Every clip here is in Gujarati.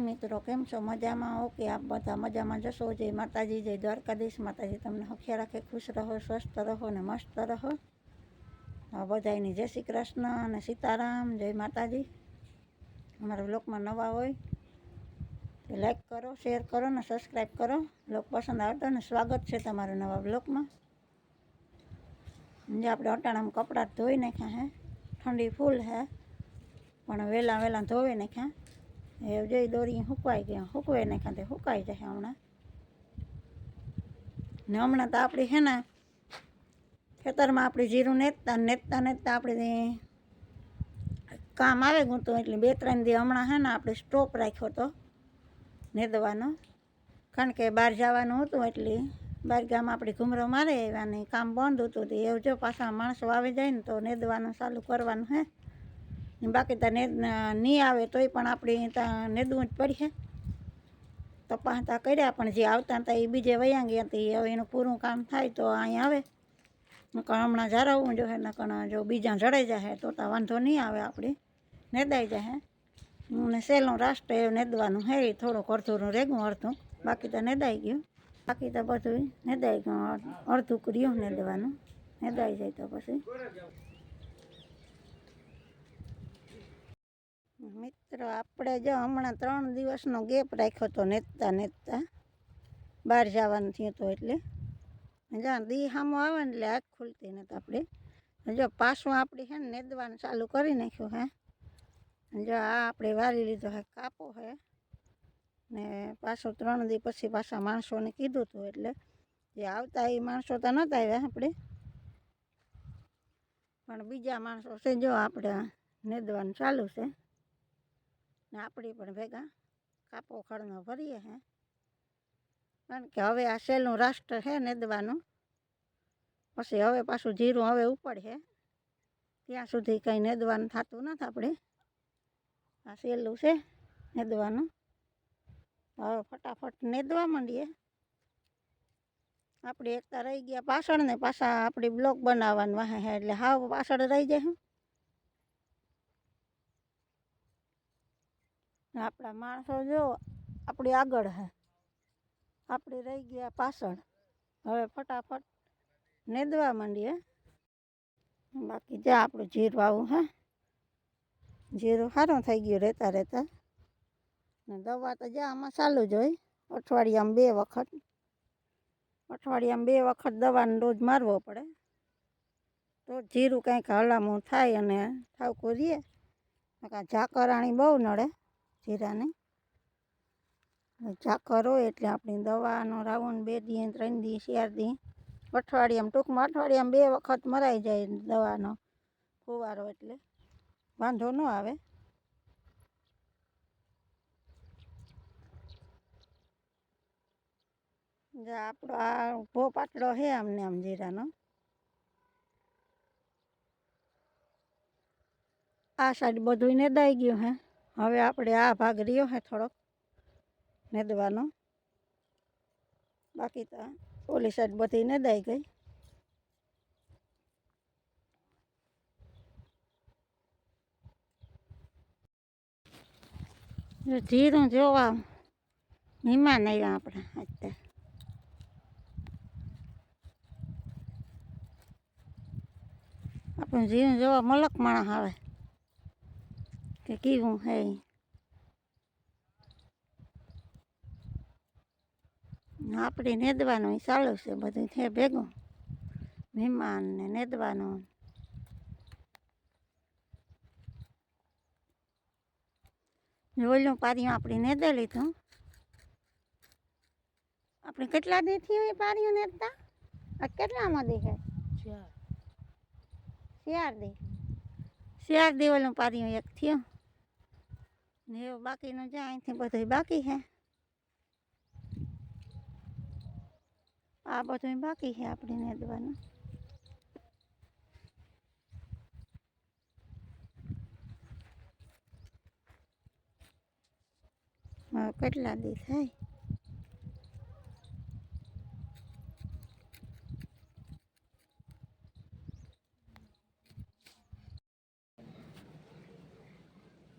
મિત્રો, કેમ છો? મજામાં ઓકે આપ બધા મજામાં જશો? જય માતાજી, જય દ્વારકાધીશ. માતાજી, તમને હખ્યા રાખે, ખુશ રહો, સ્વસ્થ રહો ને મસ્ત રહો. આ બધાયની જય શ્રી કૃષ્ણ અને સીતારામ. જય માતાજી. અમારા બ્લોગમાં નવા હોય તો લાઈક કરો, શેર કરો ને સબસ્ક્રાઈબ કરો. બ્લોગ પસંદ આવતો ને સ્વાગત છે તમારું નવા બ્લોગમાં જે આપણે અટાણામાં કપડાં ધોઈ નાખ્યા હે. ઠંડી ફૂલ હે, પણ વહેલા વહેલા ધોઈ નાખ્યા. એ જોઈ દોરી સુકવાઈ ગયા સુકવાઈ નાખ્યા તે સુકાઈ જશે હમણાં ને હમણાં તો આપણી છે ને ખેતરમાં આપણે જીરું નેતતા નેતતા નેતતા આપણે કામ આવે ગયું એટલે બે ત્રણ દી હમણાં છે ને આપણે સ્ટોપ રાખ્યો હતો નેદવાનો કારણ કે બહાર જવાનું હતું એટલે બહાર ગામ આપણે ઘૂમરો મારે આવ્યા ને કામ બંધ હતું તે એવું જો પાછા માણસો આવી જાય ને તો નેદવાનું ચાલુ કરવાનું હે બાકી ત્યાં નહીં આવે તોય પણ આપણે ત્યાં નેદવું જ પડશે. તપાસ તા કર્યા, પણ જે આવતા હતા એ બીજે વયા ગયા હતા હવે એનું પૂરું કામ થાય તો અહીં આવે. નકર હમણાં જરાવવું જોઈએ નકર જો બીજા જડાઈ જાય તો તો વાંધો નહીં આવે આપણે. નેદાઈ જાય ને સહેલું રાષ્ટ્ર એ નેદવાનું હે થોડુંક અડધું રેગું, અડધું. બાકી તો નેદાઈ ગયું. બાકી તો બધું નેદાઈ ગયું. અડધું કર્યું નેદવાનું. નેદાઈ જાય તો પછી. મિત્રો, આપણે જો હમણાં ત્રણ દિવસનો ગેપ રાખ્યો હતો નેતતા નેતતા બહાર જવાનું થયું હતું એટલે. જ્યાં દી સામો આવે ને એટલે આંખ ખુલતી ને આપણે. જો પાછું આપણે છે ને નેદવાનું ચાલુ કરી નાખ્યું હે. જો આ આપણે વારી લીધો હે, કાપો હે. ને પાછું ત્રણ દી પછી પાછા માણસોને કીધું હતું એટલે. જે આવતા એ માણસો તો નહોતા આવ્યા આપણે. પણ બીજા માણસો છે જો આપણે નેદવાનું ચાલુ છે. ને આપણે પણ ભેગા કાપો ખડનો ભરીએ હે. કારણ કે હવે આ સેલનું રાષ્ટ્ર છે નેદવાનું. પછી હવે પાછું જીરું હવે ઉપડશે ત્યાં સુધી કંઈ નેદવાનું થતું નથી આપણે આ સહેલું છે નેદવાનું. હવે ફટાફટ નેદવા માંડીએ. આપણે એકતા રહી ગયા પાછળ ને પાછા આપણે બ્લોક બનાવવાનું હે એટલે હાવ પાછળ રહી જાય આપણા માણસો જો આપણી આગળ હે. આપણે રહી ગયા પાછળ. હવે ફટાફટ નેદવા માંડીએ. બાકી જ્યાં આપણું જીરું આવું હે. જીરું સારું થઈ ગયું રહેતા રહેતા ને દવા તો જ્યાં આમાં ચાલુ જ હોય. અઠવાડિયામાં બે વખત. અઠવાડિયામાં બે વખત દવાનો ડોઝ મારવો પડે. તો જીરું કંઈક હલામું થાય અને ઠાવકું રહીએ ઝાકરાણી બહુ નડે. જીરાને. ઝાકર હોય એટલે આપણી દવાનો રાઉન્ડ બે દી ત્રણ દી ચાર દી. અઠવાડિયામાં ટૂંકમાં અઠવાડિયામાં બે વખત મરાઈ જાય દવાનો ફુવારો એટલે. વાંધો ન આવે. આપણો આ ભો પાતળો છે આમને આમ જીરાનો. આ સાઈડ બધું નેદાઈ ગયું હે. હવે આપણે આ ભાગ રહ્યો હે થોડોક નેદવાનો. બાકી તો ઓલી સાઈડ બધી નેદાઈ ગઈ. જીરું જોવા મહેમાન આવ્યા આપણે અત્યારે. આપણું જીવન જોવા મલક માણસ આવે. કે કેવું હે ઈ. આપણે નેદવાનું ઈ ચાલુ છે બધું છે ભેગું. મહેમાન ને નેદવાનું ઓલું પારિયું આપણે નેદે લીધું આપણે કેટલા દી થયું એ પારિયું નેદતા? આ કેટલામાં દી છે ચાર દી ચાર દી ઓલું પારિયું એક થયું. ને એવું બાકીનું જ્યાં, અહીંથી બધું બાકી છે આ બધું બાકી છે આપણે નેદવાનું. કેટલા દી થાય?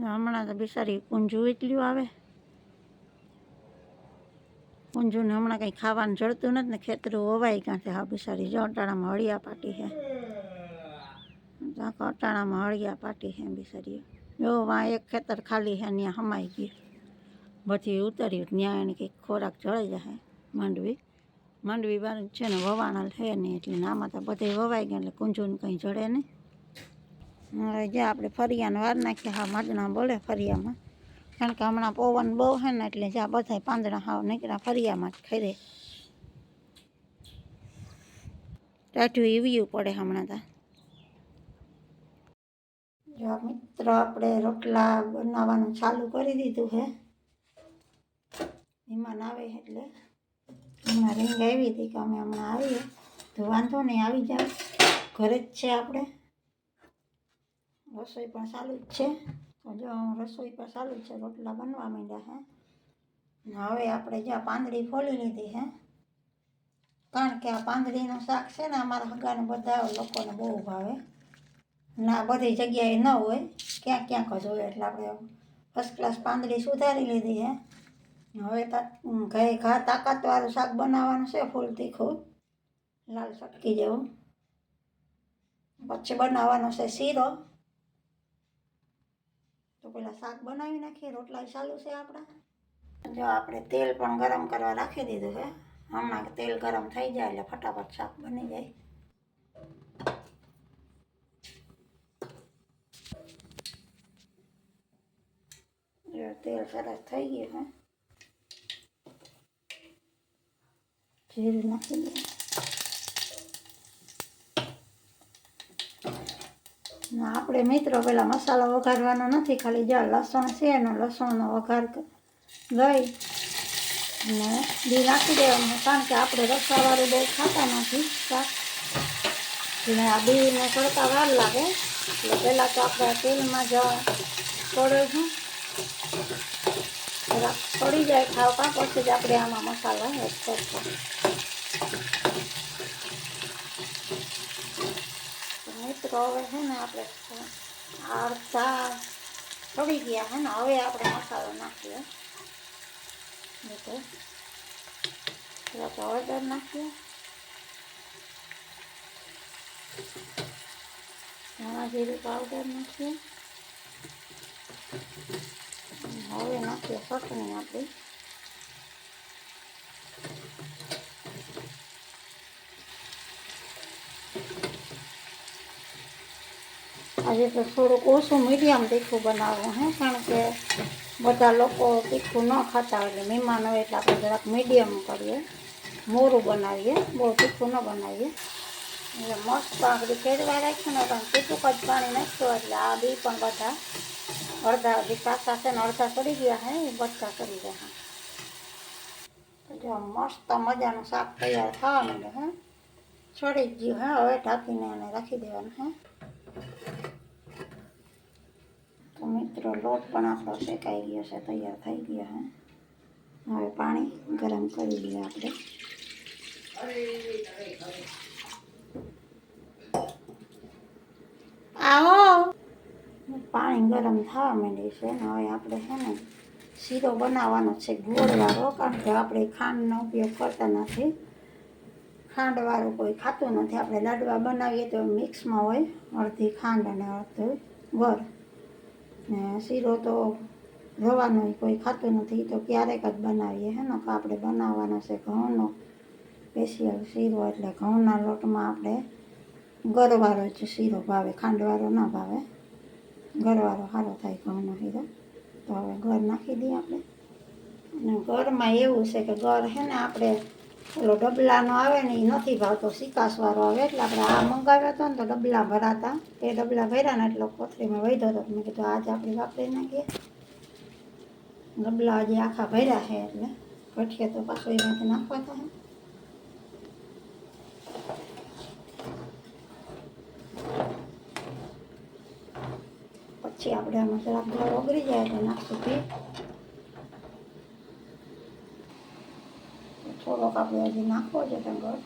હમણાં તો બિચારી કુંજું એટલું આવે. કુંજુને હમણાં કંઈ ખાવાનું જડતું નથી ને ખેતરું હોવાય છે હા બિસારી જો અટાણામાં હળિયા પાટી છે. અટાણામાં હળિયા પાટી છે બિસારી જો વાં એક ખેતર ખાલી છે ત્યાં હમાઈ ગયું. બધી ઉતર્યું ત્યાં એને કંઈક ખોરાક જળી જાય માંડવી. માંડવી બાર છે ને વવાણા છે નહીં એટલે આમાં તો બધે વવાઈ ગયા એટલે કુંજુને કંઈ જડે નહીં. હવે જે આપણે ફરિયાને વાર નાખીએ, હા માજણા બોલે ફરિયામાં. કારણ કે હમણાં પવન બહુ છે ને, એટલે જ્યાં બધા પાંદડા હાવ નીકળ્યા ફરિયામાં જ ખરે. ટાઢું ઈવ્યું પડે હમણાં તો. જો મિત્ર આપણે રોટલા બનાવવાનું ચાલુ કરી દીધું છે મહેમાન આવે એટલે. હમણાં રીંગ આવી હતી કે અમે હમણાં આવીએ. તો વાંધો નહીં, આવી જાવ ઘરે જ છે આપણે. રસોઈ પણ ચાલુ જ છે. તો જો રસોઈ પણ ચાલુ જ છે, રોટલા બનવા માંડ્યા હે. હવે આપણે જ્યાં પાંદડી ફોલી લીધી હે, કારણ કે આ પાંદડીનું શાક છે ને અમારા હગાને બધા લોકોને બહુ ભાવે. ના બધી જગ્યાએ ન હોય, ક્યાંક ક્યાંક જ હોય, એટલે આપણે ફર્સ્ટ ક્લાસ પાંદડી સુધારી લીધી હે. હવે ઘરે ઘા તાકાતવાળું શાક બનાવવાનું છે, ફૂલ તીખું, લાલ ચટકી જેવું. પછી બનાવવાનો છે શીરો. તો પેલા શાક બનાવી નાખીએ, રોટલા ચાલુ છે આપણા. જો આપણે તેલ પણ ગરમ કરવા રાખી દીધું છે. હમણાં તેલ ગરમ થઈ જાય એટલે ફટાફટ શાક બની જાય. જો તેલ સરસ થઈ ગયું છે. જીરું નાખી દઈએ. ને આપણે મિત્રો પેલા મસાલો વઘારવાનો નથી ખાલી જો લસણ છે એનો લસણનો વઘાર ક- ગઈ ને બી નાખી દેવાનું કારણ કે આપણે રસાવાળું બહુ ખાતા નથી શાક એટલે આ બીને તડકા વાર લાગે એટલે પહેલાં તો આપણે તેલમાં જ તળે છે જરાક પડી જાય ખાવતા પછી જ આપણે આમાં મસાલો એડ કરશું તો મિત્રો હવે છે ને આપણે અડધા પડી ગયા છે ને, હવે આપણે મસાલો નાખીએ. મિત્રો થોડોક હળદર નાખીએ. ધાણા જીરું પાવડર નાખીએ. હવે નાખીએ ચટણી આપણી. આજે તો થોડુંક ઓછું મીડિયમ તીખું બનાવવું હે? કારણ કે બધા લોકો તીખું ન ખાતા હોય એટલે મહેમાન હોય એટલે આપણે જરાક મીડિયમ કરીએ. મોરું બનાવીએ, બહુ તીખું ન બનાવીએ. એટલે મસ્ત આગળ કેળવા રાખ્યું ને પણ ટૂંકું જ પાણી નાખ્યું એટલે આ બી પણ બધા અડધા હજી કાચા છે ને અડધા ચડી ગયા હે, એ બધા કરી ગયા. તો જો મસ્ત મજાનું શાક તૈયાર થવા માંડે હે? ચડી જ ગયું, હે? હવે ઢાંકીને એને રાખી દેવાનું, હે? તો મિત્રો લોટ પણ આપણો શેકાઈ ગયો છે તૈયાર થઈ ગયો હે. હવે પાણી ગરમ કરી દઈએ આપણે. આવો. પાણી ગરમ થવા માંડ્યું છે ને હવે આપણે છે ને શીરો બનાવવાનો છે ગોળવાળો કારણ કે આપણે ખાંડનો ઉપયોગ કરતા નથી. ખાંડવાળું કોઈ ખાતું નથી. આપણે લાડવા બનાવીએ તો મિક્સમાં હોય અડધી ખાંડ અને અડધું ગોળ ને શીરો તો રવાનો કોઈ ખાતું નથી, તો ક્યારેક જ બનાવીએ, હે ને? આપણે બનાવવાનો છે ઘઉંનો સ્પેશિયલ શીરો, એટલે ઘઉંના લોટમાં આપણે ગરવાળો જ શીરો ભાવે ખાંડવાળો ના ભાવે. ગરવાળો સારો થાય ઘઉંનો શીરો. તો હવે ગર નાખી દઈએ આપણે. અને ગરમાં એવું છે કે ગર છે ને, આપણે ઓલો ડબલાનો આવે ને એ નથી ભાવતો સિકાસવાળો આવે એટલે આપણે આ મંગાવ્યો હતો ને તો ડબલા ભરાતા. એ ડબલા ભર્યા ને એટલો કોથળીમાં વધ્યો હતો મેં કીધું આજે આપણે વાપરી નાખીએ. ડબલા હજી આખા ભર્યા છે એટલે ઘટીએ તો પાછું એમાંથી નાખવા થાય પછી આપણે આમાં જરાક ગોળ ઓગળી જાય એટલે નાખશું ઘી. થોડોક આપણે હજી નાખવો છે ડુંગર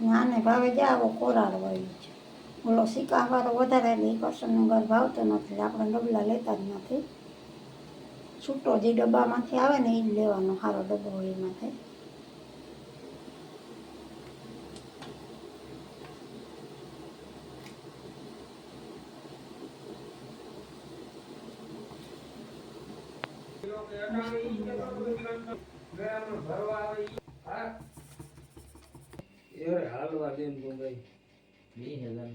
નાને ભાવે જે આવો કોરાળ હોય છે ઓલો સિકાવાળો વધારે એટલે એ કરશનનું ઘર ભાવતું નથી આપણે ડબલા લેતા જ નથી છૂટો જે ડબ્બામાંથી આવે ને એ જ લેવાનો સારો ડબ્બો હોય એમાંથી Thank you. ગળામાં ભરવા આવે હા. એ હાલવા દે ને ભાઈ. બે હજાર.